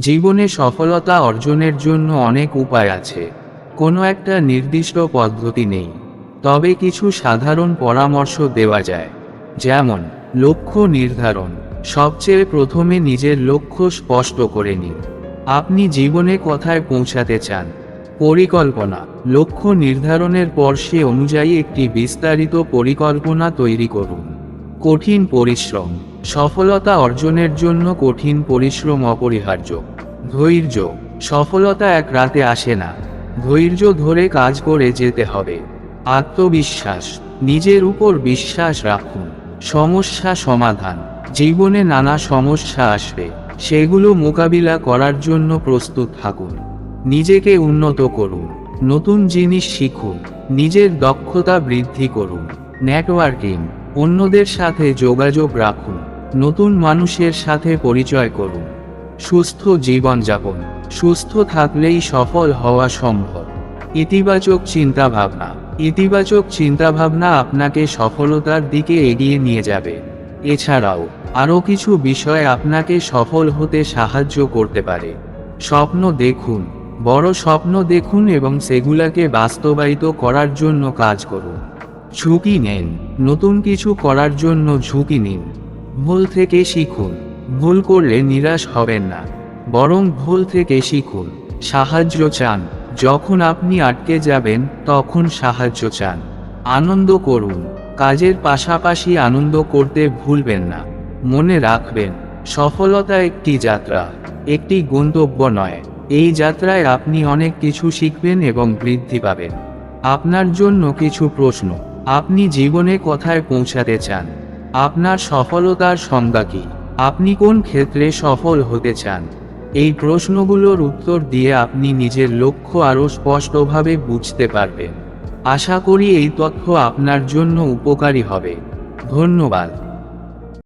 জীবনে সফলতা অর্জনের জন্য অনেক উপায় আছে। কোনো একটা নির্দিষ্ট পদ্ধতি নেই। তবে কিছু সাধারণ পরামর্শ দেওয়া যায়। যেমন, লক্ষ্য নির্ধারণ। সবচেয়ে প্রথমে নিজের লক্ষ্য স্পষ্ট করে নিন। আপনি জীবনে কোথায় পৌঁছাতে চান? পরিকল্পনা। লক্ষ্য নির্ধারণের পর সে অনুযায়ী একটি বিস্তারিত পরিকল্পনা তৈরি করুন। কঠিন পরিশ্রম। সফলতা অর্জনের জন্য কঠিন পরিশ্রম অপরিহার্য। ধৈর্য। সফলতা এক রাতে আসে না। ধৈর্য ধরে কাজ করে যেতে হবে। আত্মবিশ্বাস। নিজের উপর বিশ্বাস রাখুন। সমস্যা সমাধান। জীবনে নানা সমস্যা আসবে। সেগুলো মোকাবিলা করার জন্য প্রস্তুত থাকুন। নিজেকে উন্নত করুন। নতুন জিনিস শিখুন। নিজের দক্ষতা বৃদ্ধি করুন। নেটওয়ার্কিং। অন্যদের সাথে যোগাযোগ রাখুন। নতুন মানুষের সাথে পরিচয় করুন। সুস্থ জীবনযাপন সুস্থ থাকলেই সফল হওয়া সম্ভব। ইতিবাচক চিন্তাভাবনা। ইতিবাচক চিন্তাভাবনা আপনাকে সফলতার দিকে এগিয়ে নিয়ে যাবে। এছাড়াও, আরও কিছু বিষয় আপনাকে সফল হতে সাহায্য করতে পারে। স্বপ্ন দেখুন। বড় স্বপ্ন দেখুন এবং সেগুলাকে বাস্তবায়িত করার জন্য কাজ করুন। ঝুঁকি নেন। নতুন কিছু করার জন্য ঝুঁকি নিন। ভুল থেকে শিখুন। ভুল করলে নিরাশ হবেন না। বরং ভুল থেকে শিখুন। সাহায্য চান। যখন আপনি আটকে যাবেন, তখন সাহায্য চান। আনন্দ করুন। কাজের পাশাপাশি আনন্দ করতে ভুলবেন না। মনে রাখবেন, সফলতা একটি যাত্রা, একটি গন্তব্য নয়। এই যাত্রায় আপনি অনেক কিছু শিখবেন এবং বৃদ্ধি পাবেন। আপনার জন্য কিছু প্রশ্ন। আপনি জীবনে কোথায় পৌঁছাতে চান? আপনার সফলতার সংজ্ঞা কি? আপনি কোন ক্ষেত্রে সফল হতে চান? এই প্রশ্নগুলোর উত্তর দিয়ে আপনি নিজের লক্ষ্য আরও স্পষ্টভাবে বুঝতে পারবেন। আশা করি এই তথ্য আপনার জন্য উপকারী হবে। ধন্যবাদ।